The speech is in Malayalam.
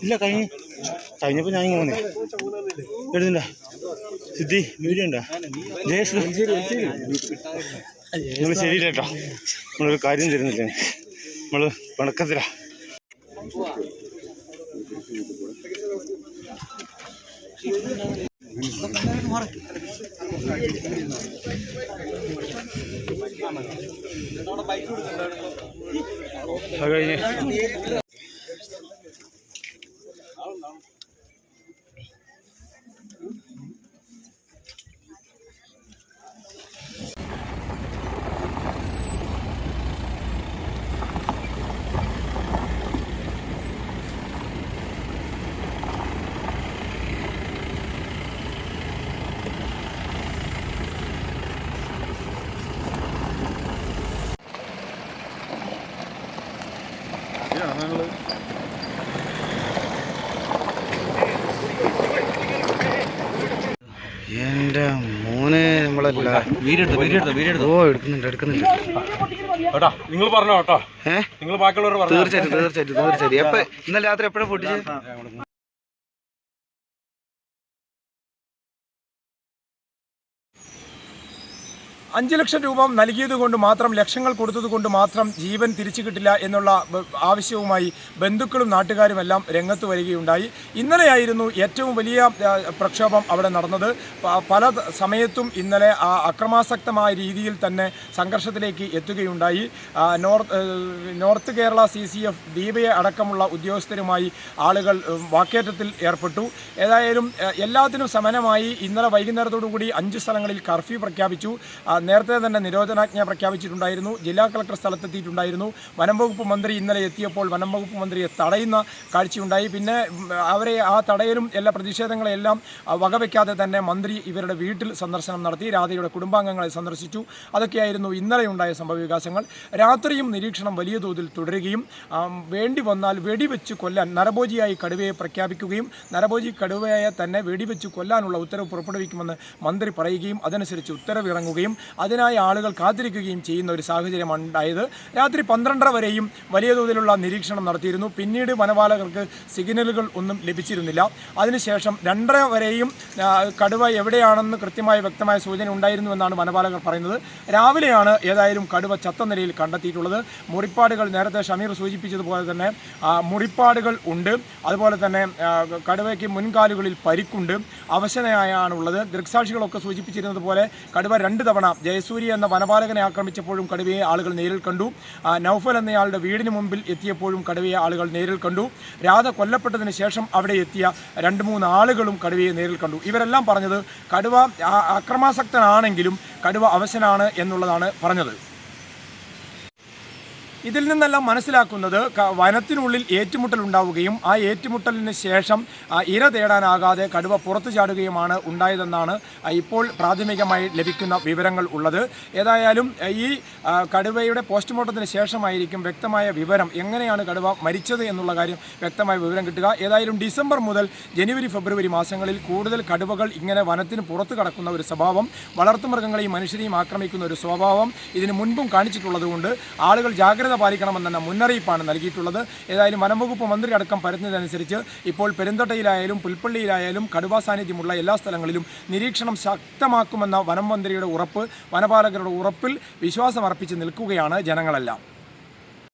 ഇല്ല കഴിഞ്ഞു. കഴിഞ്ഞപ്പോൾ ഞാൻ ഇങ്ങനെ എഴുതിണ്ട? സിദ്ധി വീഡിയോ ഉണ്ടോ ജയേഷ് നിങ്ങൾ ശരിയില്ല കേട്ടോ നമ്മളൊരു കാര്യം തരുന്നില്ല? നമ്മൾ പിണക്കത്തിലാ. അത് കഴിഞ്ഞ് എന്റെ മോനെ നമ്മളല്ല ഓ എടുക്കുന്നുണ്ട് എടുക്കുന്നുണ്ട്. കേട്ടോ നിങ്ങൾ പറഞ്ഞോ കേട്ടോ. നിങ്ങൾ ബാക്കിയുള്ളവർ പറഞ്ഞു. തീർച്ചയായിട്ടും തീർച്ചയായിട്ടും തീർച്ചയായിട്ടും. എപ്പോ ഇന്നലെ രാത്രി എപ്പോഴാണ് പൊട്ടിച്ചത് അഞ്ച് ലക്ഷം രൂപ നൽകിയത് കൊണ്ട് മാത്രം ലക്ഷങ്ങൾ കൊടുത്തത് കൊണ്ട് മാത്രം ജീവൻ തിരിച്ചു കിട്ടില്ല എന്നുള്ള ആവശ്യവുമായി ബന്ധുക്കളും നാട്ടുകാരുമെല്ലാം രംഗത്ത് വരികയുണ്ടായി. ഇന്നലെയായിരുന്നു ഏറ്റവും വലിയ പ്രക്ഷോഭം അവിടെ നടന്നത്. പല സമയത്തും ഇന്നലെ ആ അക്രമാസക്തമായ രീതിയിൽ തന്നെ സംഘർഷത്തിലേക്ക് എത്തുകയുണ്ടായി. North north Kerala C C F ദീപയെ അടക്കമുള്ള ഉദ്യോഗസ്ഥരുമായി ആളുകൾ വാക്കേറ്റത്തിൽ ഏർപ്പെട്ടു. ഏതായാലും എല്ലാത്തിനും സമനമായി ഇന്നലെ വൈകുന്നേരത്തോടുകൂടി അഞ്ച് സ്ഥലങ്ങളിൽ കർഫ്യൂ പ്രഖ്യാപിച്ചു. നേരത്തെ തന്നെ നിരോധനാജ്ഞ പ്രഖ്യാപിച്ചിട്ടുണ്ടായിരുന്നു. ജില്ലാ കളക്ടർ സ്ഥലത്തെത്തിയിട്ടുണ്ടായിരുന്നു. വനം വകുപ്പ് മന്ത്രി ഇന്നലെ എത്തിയപ്പോൾ വനം വകുപ്പ് മന്ത്രിയെ തടയുന്ന കാഴ്ചയുണ്ടായി. പിന്നെ അവരെ ആ തടയലും എല്ലാ പ്രതിഷേധങ്ങളെല്ലാം വകവയ്ക്കാതെ തന്നെ മന്ത്രി ഇവരുടെ വീട്ടിൽ സന്ദർശനം നടത്തി രാധയുടെ കുടുംബാംഗങ്ങളെ സന്ദർശിച്ചു. അതൊക്കെയായിരുന്നു ഇന്നലെ ഉണ്ടായ സംഭവവികാസങ്ങൾ രാത്രിയും നിരീക്ഷണം വലിയ തോതിൽ തുടരുകയും വേണ്ടി വന്നാൽ വെടിവെച്ച് കൊല്ലാൻ നരഭോജിയായി കടുവയെ പ്രഖ്യാപിക്കുകയും നരഭോജി കടുവയെ തന്നെ വെടിവെച്ച് കൊല്ലാനുള്ള ഉത്തരവ് പുറപ്പെടുവിക്കുമെന്ന് മന്ത്രി പറയുകയും അതനുസരിച്ച് ഉത്തരവിറങ്ങുകയും അതിനായി ആളുകൾ കാത്തിരിക്കുകയും ചെയ്യുന്ന ഒരു സാഹചര്യമാണ് ഉണ്ടായത്. രാത്രി പന്ത്രണ്ടര വരെയും വലിയ തോതിലുള്ള നിരീക്ഷണം നടത്തിയിരുന്നു. പിന്നീട് വനപാലകർക്ക് സിഗ്നലുകൾ ഒന്നും ലഭിച്ചിരുന്നില്ല. അതിനുശേഷം രണ്ടര വരെയും കടുവ എവിടെയാണെന്ന് കൃത്യമായ വ്യക്തമായ സൂചന ഉണ്ടായിരുന്നുവെന്നാണ് വനപാലകർ പറയുന്നത്. രാവിലെയാണ് ഏതായാലും കടുവ ചത്ത നിലയിൽ കണ്ടെത്തിയിട്ടുള്ളത്. മുറിപ്പാടുകൾ നേരത്തെ ഷമീർ സൂചിപ്പിച്ചതുപോലെ തന്നെ മുറിപ്പാടുകൾ ഉണ്ട്. അതുപോലെ തന്നെ കടുവയ്ക്ക് മുൻകാലുകളിൽ പരിക്കുണ്ട്. അവശനയായാണുള്ളത് ദൃക്സാക്ഷികളൊക്കെ സൂചിപ്പിച്ചിരുന്നത് പോലെ കടുവ രണ്ട് തവണ ജയസൂരി എന്ന വനപാലകനെ ആക്രമിച്ചപ്പോഴും കടുവയെ ആളുകൾ നേരിൽ കണ്ടു. നൌഫൽ എന്നയാളുടെ വീടിന് മുമ്പിൽ എത്തിയപ്പോഴും കടുവയെ ആളുകൾ നേരിൽ കണ്ടു. രാധ കൊല്ലപ്പെട്ടതിന് ശേഷം അവിടെ എത്തിയ രണ്ട് മൂന്ന് ആളുകളും കടുവയെ നേരിൽ കണ്ടു. ഇവരെല്ലാം പറഞ്ഞത് കടുവ അക്രമാസക്തനാണെങ്കിലും കടുവ അവശനാണ് എന്നുള്ളതാണ് പറഞ്ഞത്. ഇതിൽ നിന്നെല്ലാം മനസ്സിലാക്കുന്നത് വനത്തിനുള്ളിൽ ഏറ്റുമുട്ടൽ ഉണ്ടാവുകയും ആ ഏറ്റുമുട്ടലിന് ശേഷം ഇര തേടാനാകാതെ കടുവ പുറത്തു ചാടുകയുമാണ് ഉണ്ടായതെന്നാണ് ഇപ്പോൾ പ്രാഥമികമായി ലഭിക്കുന്ന വിവരങ്ങൾ ഉള്ളത്. ഏതായാലും ഈ കടുവയുടെ പോസ്റ്റ്മോർട്ടത്തിന് ശേഷമായിരിക്കും വ്യക്തമായ വിവരം എങ്ങനെയാണ് കടുവ മരിച്ചത് എന്നുള്ള കാര്യം വ്യക്തമായ വിവരം കിട്ടുക. ഏതായാലും ഡിസംബർ മുതൽ ജനുവരി ഫെബ്രുവരി മാസങ്ങളിൽ കൂടുതൽ കടുവകൾ ഇങ്ങനെ വനത്തിന് പുറത്തു കടക്കുന്ന ഒരു സ്വഭാവം വളർത്തുമൃഗങ്ങളെയും മനുഷ്യരെയും ആക്രമിക്കുന്ന ഒരു സ്വഭാവം ഇതിനു മുൻപും കാണിച്ചിട്ടുള്ളതുകൊണ്ട് ആളുകൾ ജാഗ്രത പാലിക്കണമെന്ന മുന്നറിയിപ്പാണ് നൽകിയിട്ടുള്ളത്. ഏതായാലും വനംവകുപ്പ് മന്ത്രി അടക്കം പരത്തുന്നതനുസരിച്ച് ഇപ്പോൾ പെരുന്തട്ടയിലായാലും പുൽപ്പള്ളിയിലായാലും കടുവാ സാന്നിധ്യമുള്ള എല്ലാ സ്ഥലങ്ങളിലും നിരീക്ഷണം ശക്തമാക്കുമെന്ന വനം മന്ത്രിയുടെ ഉറപ്പ് വനപാലകരുടെ ഉറപ്പിൽ വിശ്വാസമർപ്പിച്ച് നിൽക്കുകയാണ് ജനങ്ങളെല്ലാം.